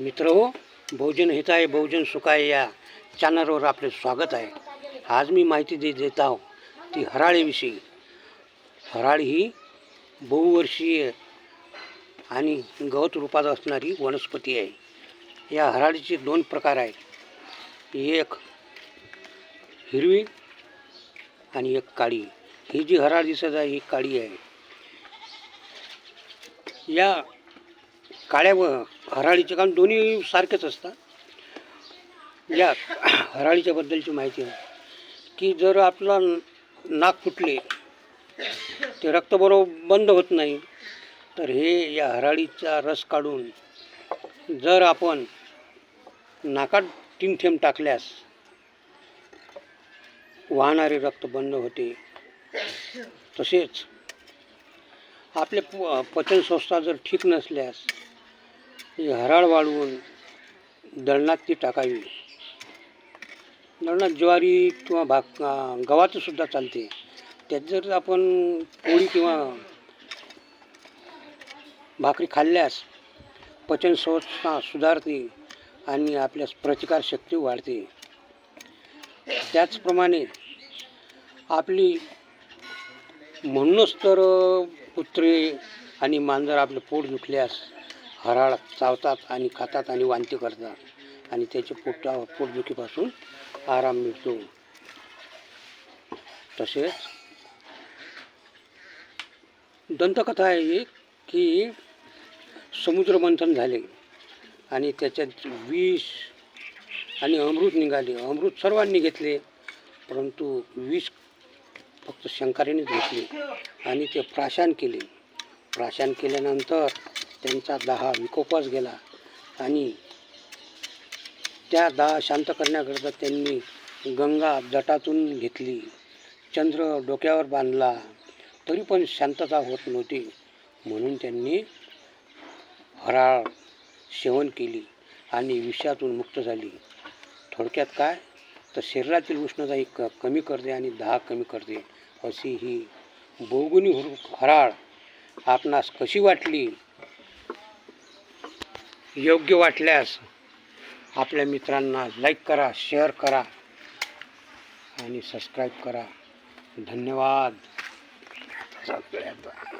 मित्र हो बहुजन हिताय बहुजन सुखाय या चॅनलवर आपले स्वागत आहे. आज मी माहिती दे देत आहो ती हराळीविषयी. हराळ ही बहुवर्षीय आणि गवत रूपात असणारी वनस्पती आहे. या हराळीचे दोन प्रकार आहेत. एक हिरवी आणि एक काळी. ही जी हराळ दिसत आहे ही काळी आहे. या काळ्या व हराळीचे काम दोन्ही सारखेच असतात. या हराळीच्याबद्दलची माहिती आहे की जर आपला नाक फुटले ते रक्त बरोबर बंद होत नाही तर हे या हराळीचा रस काढून जर आपण नाकात तीन थेंब टाकल्यास वाहणारे रक्त बंद होते. तसेच आपले प पचनसंस्था जर ठीक नसल्यास हराळ वाळवून दळणात ती टाकावी. दळणात ज्वारी किंवा भाक गव्हाचंसुद्धा गव्हाचं सुद्धा चालते. त्यात जर आपण पोळी किंवा भाकरी खाल्ल्यास पचनसंस्था सुधारते आणि आपल्यास प्रतिकारशक्ती वाढते. त्याचप्रमाणे आपली म्हणूनच तर पुत्रे कुत्रे आणि मांजर आपलं पोट दुखल्यास हराळ चावतात आणि खातात आणि वांती करतात. आणि त्याच्या पोटा पोटदुखीपासून आराम मिळतो. तसेच दंतकथा आहे एक की समुद्रमंथन झाले आणि त्याच्यात विष आणि अमृत निघाले. अमृत सर्वांनी घेतले परंतु विष फक्त शंकरानेच घेतले आणि ते प्राशान केले. प्राशान केल्यानंतर त्यांचा दहा विकोपास गेला. आणि त्या दहा शांत करण्याकरता त्यांनी गंगा जटातून घेतली. चंद्र डोक्यावर बांधला. तरी पण शांतता होत नव्हती. म्हणून त्यांनी हराळ सेवन केली आणि विषातून मुक्त झाली. थोडक्यात काय? तर शरीरातील उष्णता ही क कमी करते आणि दहा कमी करते. अशी ही बहुगुणी हुर हराळ आपणास कशी वाटली? योग्य वाटल्यास आपल्या मित्रांना लाईक करा शेअर करा आणि सबस्क्राईब करा. धन्यवाद. सगळ्यात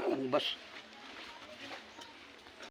बस.